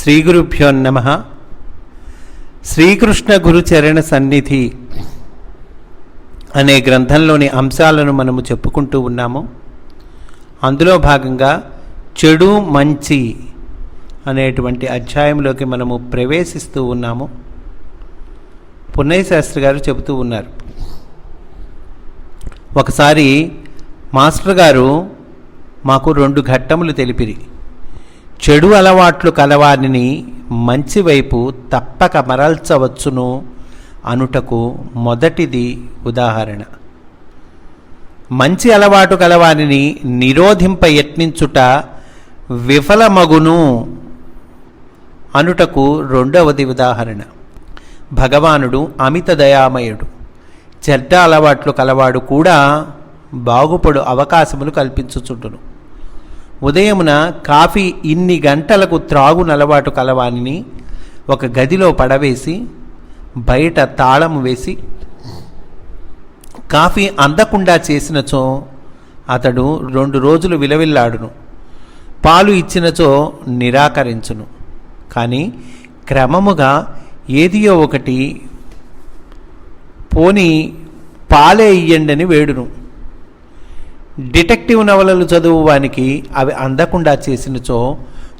శ్రీ గురుభ్యో నమ. శ్రీకృష్ణ గురుచరణ సన్నిధి అనే గ్రంథంలోని అంశాలను మనము చెప్పుకుంటూ ఉన్నాము. అందులో భాగంగా చెడు మంచి అనేటువంటి అధ్యాయంలోకి మనము ప్రవేశిస్తూ ఉన్నాము. పున్నయ్య శాస్త్రి గారు చెబుతూ ఉన్నారు. ఒకసారి మాస్టర్ గారు మాకు రెండు ఘట్టములు తెలిపిరి. చెడు అలవాట్లు కలవారిని మంచివైపు తప్పక మరల్చవచ్చును అనుటకు మొదటిది ఉదాహరణ. మంచి అలవాటు కలవారిని నిరోధింప యత్నించుట విఫలమగును అనుటకు రెండవది ఉదాహరణ. భగవానుడు అమిత దయామయుడు. చెడ్డ అలవాట్లు కలవాడు కూడా బాగుపడు అవకాశములు కల్పించుచుండును. ఉదయమున కాఫీ ఇన్ని గంటలకు త్రాగు నలవాటు కలవానిని ఒక గదిలో పడవేసి బయట తాళం వేసి కాఫీ అందకుండా చేసినచో అతడు రెండు రోజులు విలవిల్లాడును. పాలు ఇచ్చినచో నిరాకరించును. కానీ క్రమముగా ఏదియో ఒకటి పోని పాలే ఇయ్యండని వేడును. డిటెక్టివ్ నవలలు చదువువానికి అవి అందకుండా చేసినచో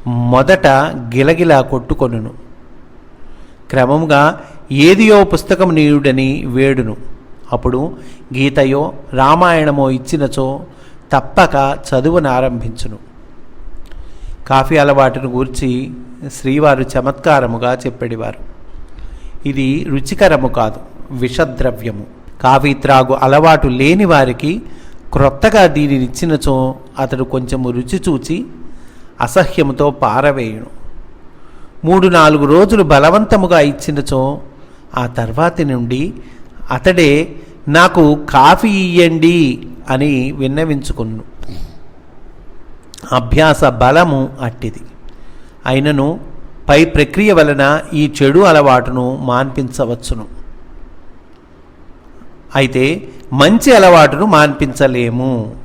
మొదట గిలగిలా కొట్టుకొనును. క్రమంగా ఏదియో పుస్తకం నీయుడని వేడును. అప్పుడు గీతయో రామాయణమో ఇచ్చినచో తప్పక చదువునారంభించును కాఫీ అలవాటును గూర్చి శ్రీవారు చమత్కారముగా చెప్పేవారు ఇది రుచికరము కాదు విషద్రవ్యము. కాఫీ త్రాగు అలవాటు లేని వారికి క్రొత్తగా దీనినిచ్చినచో అతడు కొంచెము రుచి చూచి అసహ్యముతో పారవేయును. మూడు నాలుగు రోజులు బలవంతముగా ఇచ్చినచో ఆ తర్వాతి నుండి అతడే నాకు కాఫీ ఇయ్యండి అని విన్నవించుకును. అభ్యాస బలము అట్టిది. అయినను పై ప్రక్రియ వలన ఈ చెడు అలవాటును మాన్పించవచ్చును. అయితే మంచి అలవాటును మాన్పించలేము.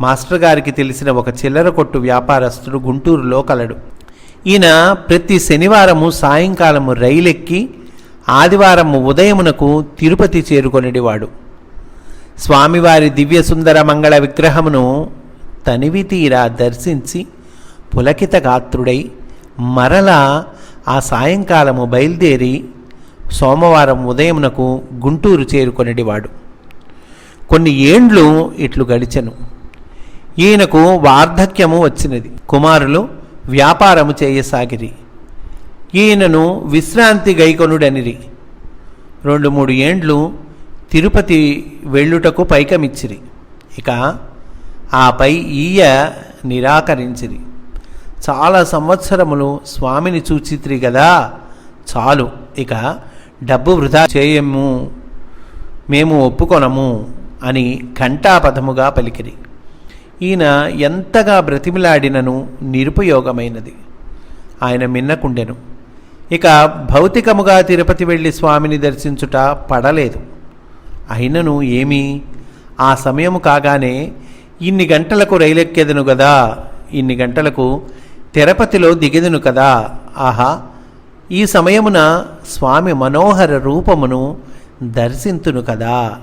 మాస్టర్ గారికి తెలిసిన ఒక చిల్లర కొట్టు వ్యాపారస్తుడు గుంటూరులో కలడు. ఈయన ప్రతి శనివారము సాయంకాలము రైలెక్కి ఆదివారము ఉదయమునకు తిరుపతి చేరుకొనిడివాడు. స్వామివారి దివ్య సుందర మంగళ విగ్రహమును తనివి తీరా దర్శించి పులకిత గాత్రుడై మరలా ఆ సాయంకాలము బయలుదేరి సోమవారం ఉదయమునకు గుంటూరు చేరుకొనిడివాడు. కొన్ని ఏండ్లు ఇట్లు గడిచెను. ఈయనకు వార్ధక్యము వచ్చినది. కుమారులు వ్యాపారము చేయసాగిరి. ఈయనను విశ్రాంతి గైకొనుడనిరి. రెండు మూడు ఏండ్లు తిరుపతి వెళ్ళుటకు పైకమిచ్చిరి. ఇక ఆపై ఈయ నిరాకరించిరి. చాలా సంవత్సరములు స్వామిని చూచిత్రి కదా చాలు. ఇక డబ్బు వృధా చేయము. మేము ఒప్పుకొనము. అని ఘంటాపథముగా పలికిరి. ఈయన ఎంతగా బ్రతిమిలాడినను నిరుపయోగమైనది. ఆయన మిన్నకుండెను. ఇక భౌతికముగా తిరుపతి వెళ్ళి స్వామిని దర్శించుట పడలేదు. అయినను ఏమి? ఆ సమయము కాగానే ఇన్ని గంటలకు రైలెక్కెదను కదా ఇన్ని గంటలకు తిరుపతిలో దిగెదను కదా? ఆహా! ఈ సమయమున స్వామి మనోహర రూపమును దర్శింతును కదా?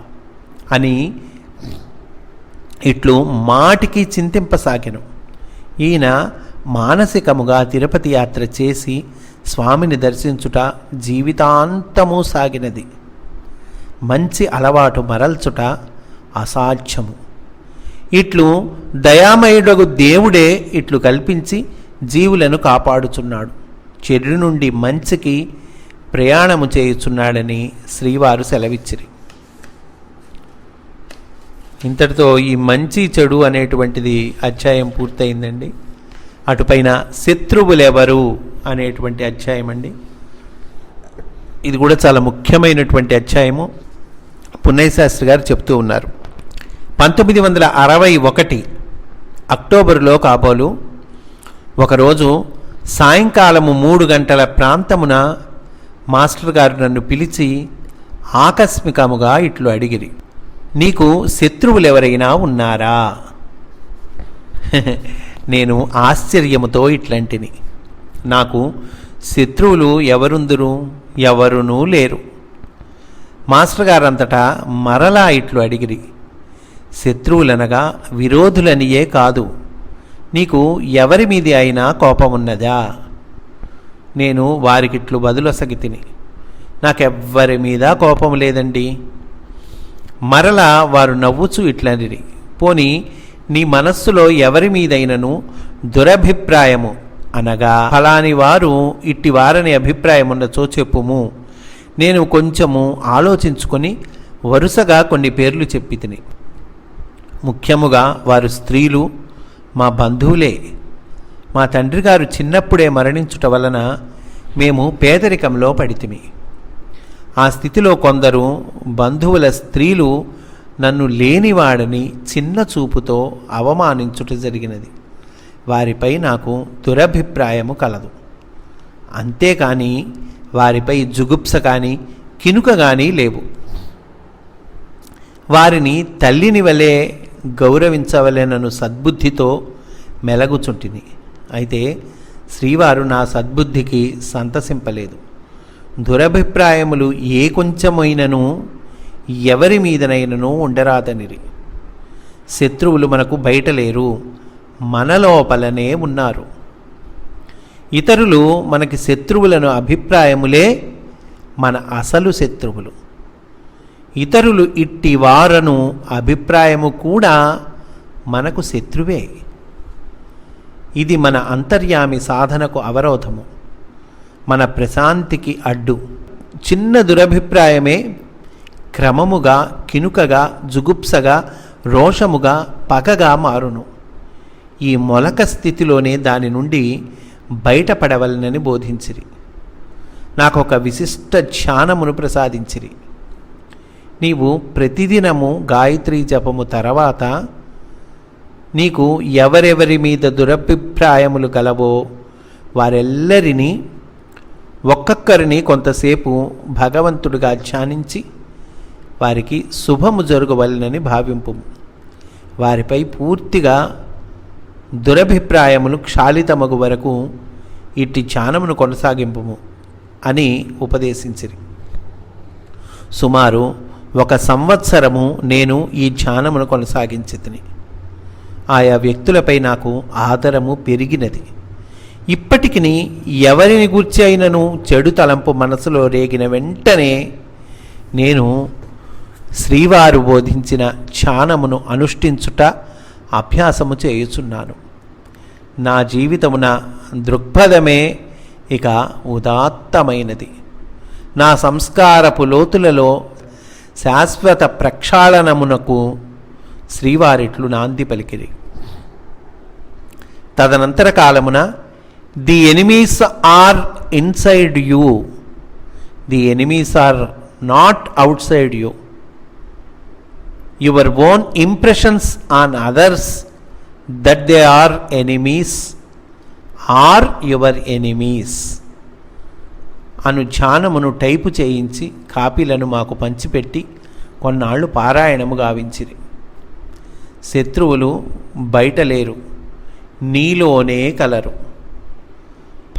అని ఇట్లు మాటికి చింతింపసాగెను. ఈయన మానసికముగా తిరుపతి యాత్ర చేసి స్వామిని దర్శించుట జీవితాంతము సాగినది. మంచి అలవాటు మరల్చుట అసాధ్యము. ఇట్లు దయామయుడగు దేవుడే ఇట్లు కల్పించి జీవులను కాపాడుచున్నాడు. చెడు నుండి మంచికి ప్రయాణము చేయుచున్నాడని శ్రీవారు సెలవిచ్చిరి. ఇంతటితో ఈ మంచి చెడు అనేటువంటిది అధ్యాయం పూర్తయిందండి. అటుపైన శత్రువులెవరు అనేటువంటి అధ్యాయం అండి. ఇది కూడా చాలా ముఖ్యమైనటువంటి అధ్యాయము. పున్నయశాస్త్రి గారు చెప్తూ ఉన్నారు. పంతొమ్మిది వందల అరవై ఒకటి అక్టోబరులో కాబోలు ఒకరోజు సాయంకాలము మూడు గంటల ప్రాంతమున మాస్టర్ గారు నన్ను పిలిచి ఆకస్మికముగా ఇట్లు అడిగిరి. నీకు శత్రువులు ఎవరైనా ఉన్నారా? నేను ఆశ్చర్యముతో ఇట్లాంటిని. నాకు శత్రువులు ఎవరుందురు? ఎవరునూ లేరు. మాస్టర్ గారంతటా మరలా ఇట్లు అడిగిరి. శత్రువులనగా విరోధులనియే కాదు. నీకు ఎవరి మీది అయినా కోపమున్నదా? నేను వారికిట్లు బదులొసగి తిని నాకెవ్వరి మీద కోపం లేదండి. మరలా వారు నవ్వుచు ఇట్లనిరి పోని నీ మనస్సులో ఎవరి మీదైనను దురభిప్రాయము అనగా ఫలాని వారు ఇట్టి వారని అభిప్రాయమున్నచో చెప్పుము. నేను కొంచెము ఆలోచించుకొని వరుసగా కొన్ని పేర్లు చెప్పి తిని. ముఖ్యముగా వారు స్త్రీలు మా బంధువులే. మా తండ్రి గారు చిన్నప్పుడే మరణించుట వలన మేము పేదరికంలో పడితిమి. ఆ స్థితిలో కొందరు బంధువుల స్త్రీలు నన్ను లేనివాడని చిన్న చూపుతో అవమానించుట జరిగినది. వారిపై నాకు దురభిప్రాయము కలదు. అంతేకాని వారిపై జుగుప్స కానీ కినుక కానీ లేవు. వారిని తల్లిని వలె గౌరవించవలెనను సద్బుద్ధితో మెలగుచుంటిని. అయితే శ్రీవారు నా సద్బుద్ధికి సంతసింపలేదు. దురభిప్రాయములు ఏ కొంచెమైనను ఎవరి మీదనైనను ఉండరాదనిరి. శత్రువులు మనకు బయట లేరు మన లోపలనే ఉన్నారు. ఇతరులు మనకి శత్రువులను అభిప్రాయములే మన అసలు శత్రువులు. ఇతరులు ఇట్టి వారను అభిప్రాయము కూడా మనకు శత్రువే. ఇది మన అంతర్యామి సాధనకు అవరోధము. మన ప్రశాంతికి అడ్డు. చిన్న దురభిప్రాయమే క్రమముగా కినుకగా జుగుప్సగా రోషముగా పగగా మారును. ఈ మొలక స్థితిలోనే దాని నుండి బయటపడవలనని బోధించిరి. నాకు ఒక విశిష్ట ధ్యానమును ప్రసాదించిరి. నీవు ప్రతిదినము గాయత్రి జపము తర్వాత నీకు ఎవరెవరి మీద దురభిప్రాయములు గలవో వారెల్లరినీ ఒక్కొక్కరిని కొంతసేపు భగవంతుడిగా ధ్యానించి వారికి శుభము జరగవలనని భావింపు. వారిపై పూర్తిగా దురభిప్రాయములు క్షాళితమగు వరకు ఇట్టి ధ్యానమును కొనసాగింపుము అని ఉపదేశించిరి. సుమారు ఒక సంవత్సరము నేను ఈ ధ్యానమును కొనసాగించి ఆయా వ్యక్తులపై నాకు ఆదరము పెరిగినది. ఇప్పటికి ఎవరిని గూర్చి అయినను చెడు తలంపు మనసులో రేగిన వెంటనే నేను శ్రీవారు బోధించిన ధ్యానమును అనుష్ఠించుట అభ్యాసము చేయుచున్నాను. నా జీవితమున దృక్పథమే ఇక ఉదాత్తమైనది. నా సంస్కారపు లోతులలో శాశ్వత ప్రక్షాళనమునకు శ్రీవారిట్లు నాంది పలికిరి. తదనంతర కాలమున the enemies are inside you the enemies are not outside you your own impressions on others that they are enemies are your enemies అను ధ్యానమును టైపు చేయించి కాపీలను మాకు పంచిపెట్టి కొన్నాళ్ళు పారాయణము గావించిరి. శత్రువులు బయట లేరు. నీలోనే కలరు.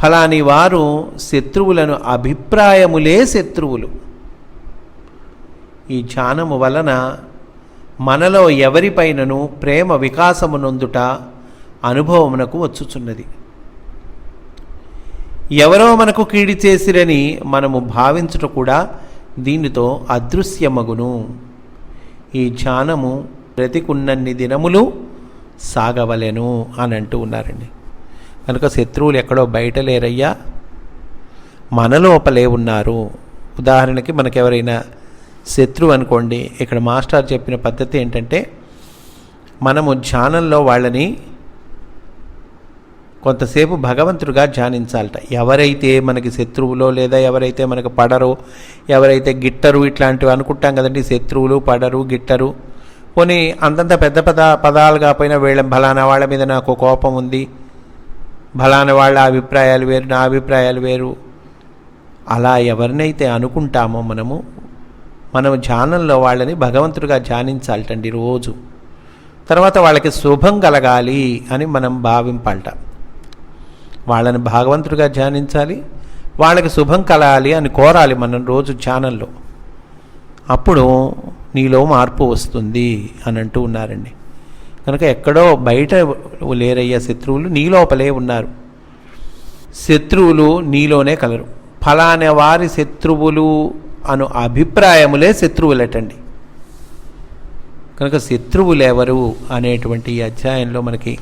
ఫలాని వారు శత్రువులను అభిప్రాయములే శత్రువులు. ఈ ధ్యానము వలన మనలో ఎవరిపైనను ప్రేమ వికాసమునందుట అనుభవమునకు వచ్చుచున్నది. ఎవరో మనకు కీడి చేసిరని మనము భావించుట కూడా దీనితో అదృశ్యమగును. ఈ ధ్యానము బ్రతికున్నన్ని దినములు సాగవలెను అని అంటూ ఉన్నారండి. కనుక శత్రువులు ఎక్కడో బయట లేరయ్యా. మన లోపలే ఉన్నారు. ఉదాహరణకి మనకెవరైనా శత్రువు అనుకోండి ఇక్కడ మాస్టర్ చెప్పిన పద్ధతి ఏంటంటే మనము ధ్యానంలో వాళ్ళని కొంతసేపు భగవంతుడిగా ధ్యానించాలట. ఎవరైతే మనకి శత్రువులో లేదా ఎవరైతే మనకు పడరో ఎవరైతే గిట్టరు ఇట్లాంటివి అనుకుంటాం కదండి శత్రువులు పడరు గిట్టరు పోనీ అంతంత పెద్ద పద పదాలు పోయిన వీళ్ళ బలానా వాళ్ళ మీద నాకు కోపం ఉంది బలానా వాళ్ళ అభిప్రాయాలు వేరు నా అభిప్రాయాలు వేరు. అలా ఎవరినైతే అనుకుంటామో మనము మనం ధ్యానంలో వాళ్ళని భగవంతుడిగా ధ్యానించాలటండి రోజు. తర్వాత వాళ్ళకి శుభం కలగాలి అని మనం భావింపాలట. వాళ్ళని భాగవంతుడిగా ధ్యానించాలి వాళ్ళకి శుభం కలగాలి అని కోరాలి మనం రోజు ధ్యానంలో. అప్పుడు నీలో మార్పు వస్తుంది అని అంటూ ఉన్నారండి. కనుక ఎక్కడో బయట లేరయ్యే శత్రువులు నీ లోపలే ఉన్నారు. శత్రువులు నీలోనే కలరు. ఫలానే వారి శత్రువులు అను అభిప్రాయములే శత్రువులటండి. కనుక శత్రువులు ఎవరు అనేటువంటి ఈ అధ్యాయంలో మనకి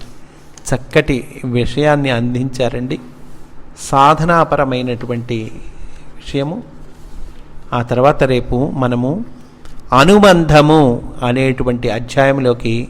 చక్కటి విషయాన్ని అందించారండి. సాధనాపరమైనటువంటి విషయము. ఆ తర్వాత రేపు మనము అనుబంధము అనేటువంటి అధ్యాయంలోకి